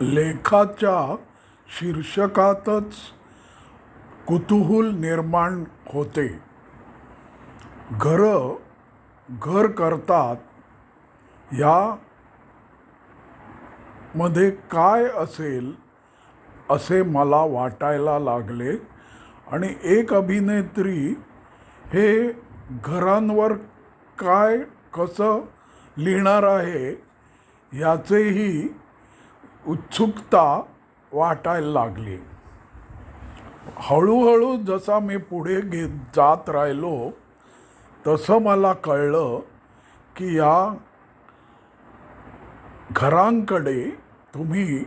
लेखाच्या शीर्षकातच कुतूहल निर्माण होते. घरं घर करतात. या मध्ये काय असेल असे मला वाटायला लागले आणि एक अभिनेत्री हे घरांवर काय कसं लिहिणार आहे याचेही उत्सुकता वाटायला लागली. हळूहळू जसा मी पुढे घेत जात राहिलो तसं मला कळलं की या घरांकडे तुम्ही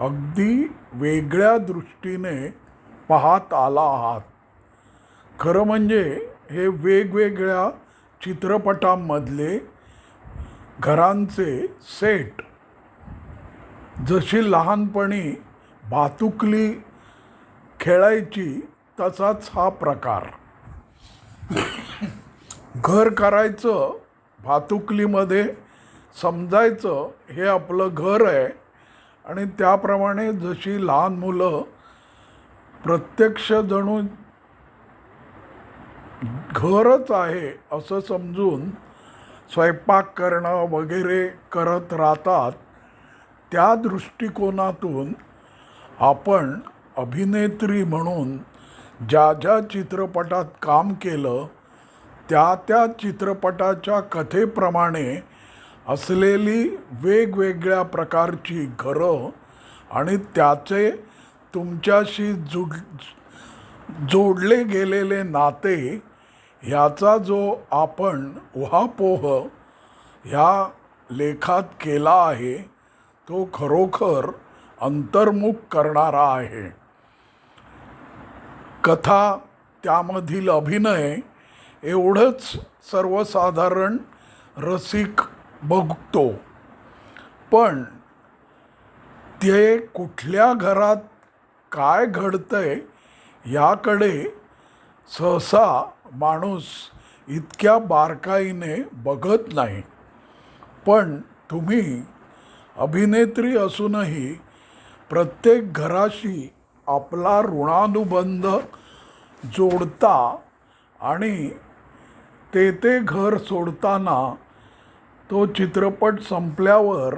अगदी वेगळ्या दृष्टीने पाहत आला आहात. खरं म्हणजे हे वेगवेगळ्या चित्रपटांमधले घरांचे सेट जशी लहानपणी भातुकली खेळायची तसाच हा प्रकार. घर करायचं भातुकलीमध्ये समजायचं हे आपलं घर आहे. आणि त्याप्रमाणे जशी लहान मुलं प्रत्यक्ष जणू घरच आहे असं समजून स्वयंपाक करणं वगैरे करत राहतात त्या दृष्टिकोनातून आपण अभिनेत्री म्हणून ज्या ज्या चित्रपटात काम केलं त्या त्या चित्रपटाच्या कथेप्रमाणे असलेली वेगवेगळ्या प्रकारची घरं आणि त्याचे तुमच्याशी जुड जोडले गेलेले नाते ह्याचा जो आपण उहापोह ह्या लेखात केला आहे तो खरोखर अंतर्मुख करणारा आहे. कथा त्यामधील अभिनय एवढंच सर्वसाधारण रसिक बघतो. पण ते कुठल्या घरात काय घडतंय याकडे सहसा माणूस इतक्या बारकाईने बघत नाही. पण तुम्ही अभिनेत्री असूनही प्रत्येक घराशी आपला ऋणानुबंध जोडता आणि ते ते घर सोडताना तो चित्रपट संपल्यावर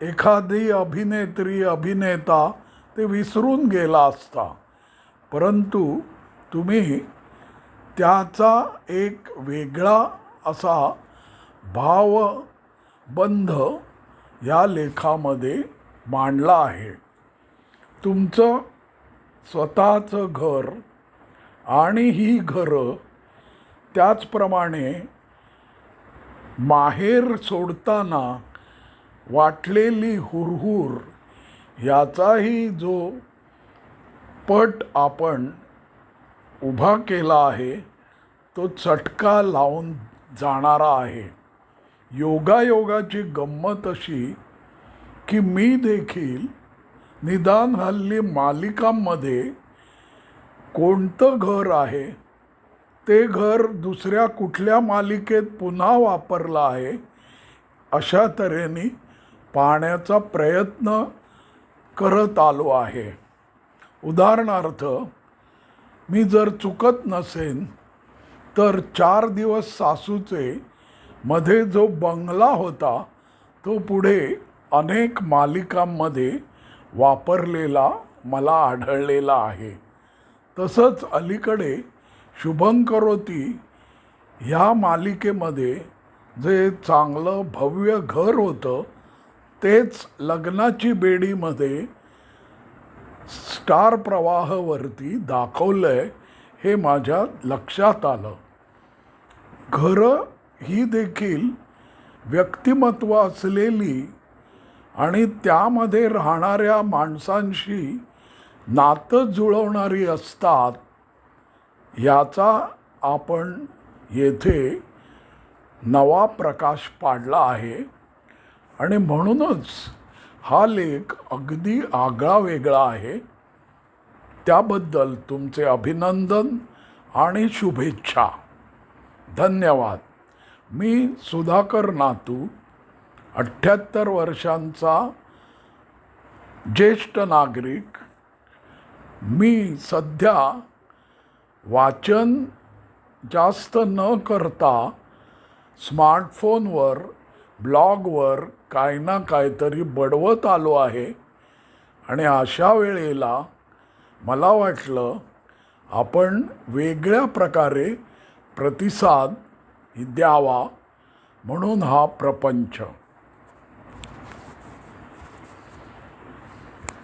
एखादी अभिनेत्री अभिनेता ते विसरून गेला असता. परंतु तुम्ही त्याचा एक वेगळा असा भावबंध या लेखामध्ये मांडला आहे. तुमचं स्वतःचं घर आणि ही घरं त्याचप्रमाणे माहेर सोडताना वाटलेली हुरहुर याचाही जो पट आपण उभा केला आहे तो चटका लावून जाणारा आहे. योगायोगाची गंमत अशी की मी देखील निदान हल्ली मालिकांमध्ये कोणतं घर आहे ते घर दुसऱ्या कुठल्या मालिकेत पुन्हा वापरलं आहे अशा तऱ्हेने पाहण्याचा प्रयत्न करत आलो आहे. उदाहरणार्थ मी जर चुकत नसेन तर चार दिवस सासूचे मध्ये जो बंगला होता तो पुढे अनेक मालिकांमध्ये वापरलेला मला आढळलेला आहे. तसंच अलीकडे शुभंकरोती ह्या मालिकेमध्ये जे चांगलं भव्य घर होतं तेच लग्नाची बेडीमध्ये स्टार प्रवाहावरती दाखवलं आहे हे माझ्या लक्षात आलं. घरं ही देखील व्यक्तिमत्व असलेली आणि त्यामध्ये राहणाऱ्या माणसांशी नातं जुळवणारी असतात याचा आपण येथे नवा प्रकाश पाडला आहे. आणि म्हणूनच हा लेख अगदी आगळा वेगळा आहे. त्याबद्दल तुमचे अभिनंदन आणि शुभेच्छा. धन्यवाद. मी सुधाकर नातू अठ्ठ्याहत्तर वर्षांचा ज्येष्ठ नागरिक. मी सध्या वाचन जास्त न करता स्मार्टफोनवर ब्लॉगवर काय ना काहीतरी बडवत आलो आहे. आणि अशा वेळेला मला वाटलं आपण वेगळ्या प्रकारे प्रतिसाद द्यावा म्हणून हा प्रपंच.